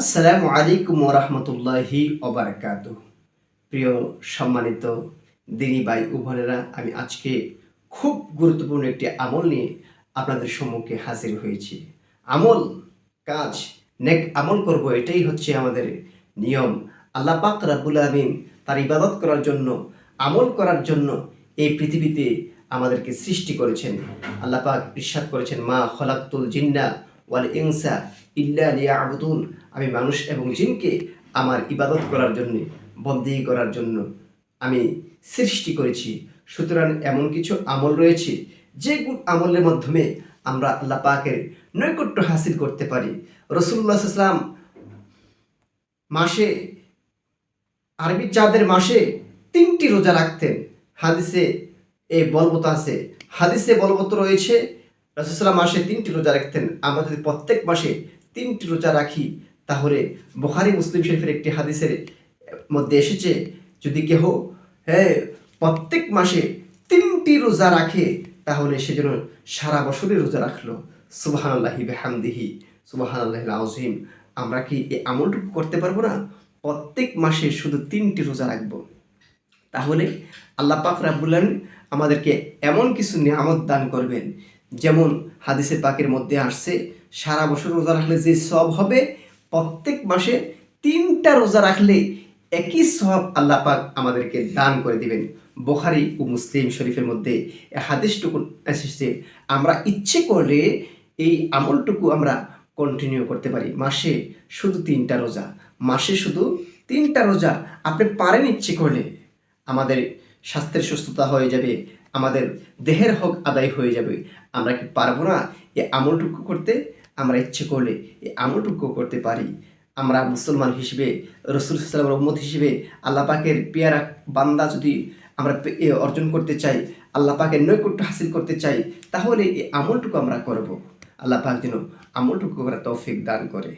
আসসালামু আলাইকুম ওরহমতুল্লাহি ওবরাকাত প্রিয় সম্মানিত দিনী ভাই বোনেরা, আমি আজকে খুব গুরুত্বপূর্ণ একটি আমল নিয়ে আপনাদের সম্মুখে হাজির হয়েছি। আমল, কাজ, নেক আমল করব, এটাই হচ্ছে আমাদের নিয়ম। আল্লাহ পাক রাব্বুল আমিন তার ইবাদত করার জন্য, আমল করার জন্য এই পৃথিবীতে আমাদেরকে সৃষ্টি করেছেন। আল্লাহ পাক ইরশাদ করেছেন, মা খলাক্তুল জিন্না ওয়াল ইনসা ইল্লা লিয়াবুদুন। আমি মানুষ এবং জিনকে আমার ইবাদত করার জন্য, বন্দি করার জন্য আমি সৃষ্টি করেছি। সুতরাং এমন কিছু আমল রয়েছে, যে আমলের মাধ্যমে আমরা আল্লাহ পাকের নৈকট্য হাসিল করতে পারি। রসুল্লাহ ইসলাম মাসে, আরবি চাঁদের মাসে তিনটি রোজা রাখতেন। হাদিসে এই বলবত আছে। হাদিসে বলবত রয়েছে রসুলাম মাসে তিনটি রোজা রাখতেন। আমরা যদি প্রত্যেক মাসে তিনটি রোজা রাখি, তাহলে বুখারি, মুসলিম শরীফের একটি হাদিসের মধ্যে এসেছে, যদি কেহ হ্যাঁ প্রত্যেক মাসে তিনটি রোজা রাখে, তাহলে সে যেন সারা বছরই রোজা রাখল। সুবাহান আল্লাহি বেহামদিহি সুবাহান আল্লাহ আজিম আমরা কি এই আমলটুকু করতে পারব না? প্রত্যেক মাসে শুধু তিনটি রোজা রাখব। তাহলে আল্লাহ পাক রাব্বুল আলামিন আমাদেরকে এমন কিছু নিয়ামত দান করবেন যেমন হাদিসে পাকের মধ্যে আসছে, সারা বছর রোজা রাখলে যে সব হবে, প্রত্যেক মাসে তিনটা রোজা রাখলে একই সব আল্লাহ পাক আমাদেরকে দান করে দিবেন। বোখারি ও মুসলিম শরীফের মধ্যে হাদিসটুকু এসেছে, আমরা ইচ্ছে করলে এই আমলটুকু আমরা কন্টিনিউ করতে পারি। মাসে শুধু তিনটা রোজা, মাসে শুধু তিনটা রোজা। আপনি পারেন ইচ্ছে করলে। আমাদের স্বাস্থ্যের সুস্থতা হয়ে যাবে, আমাদের দেহের হক আদায় হয়ে যাবে। আমরা কি পারব না এই আমলটুকু করতে? আমরা ইচ্ছে করলে এই আমলটুকু করতে পারি। আমরা মুসলমান হিসেবে, রসুল সাল্লামের উম্মত হিসেবে আল্লাহ পাকের পেয়ারা বান্দা যদি আমরা এ অর্জন করতে চাই, আল্লাহ পাকের নৈকট্য হাসিল করতে চাই, তাহলে এই আমলটুকু আমরা করব। আল্লাহ পাক যেন আমলটুকু আমরা তৌফিক দান করে।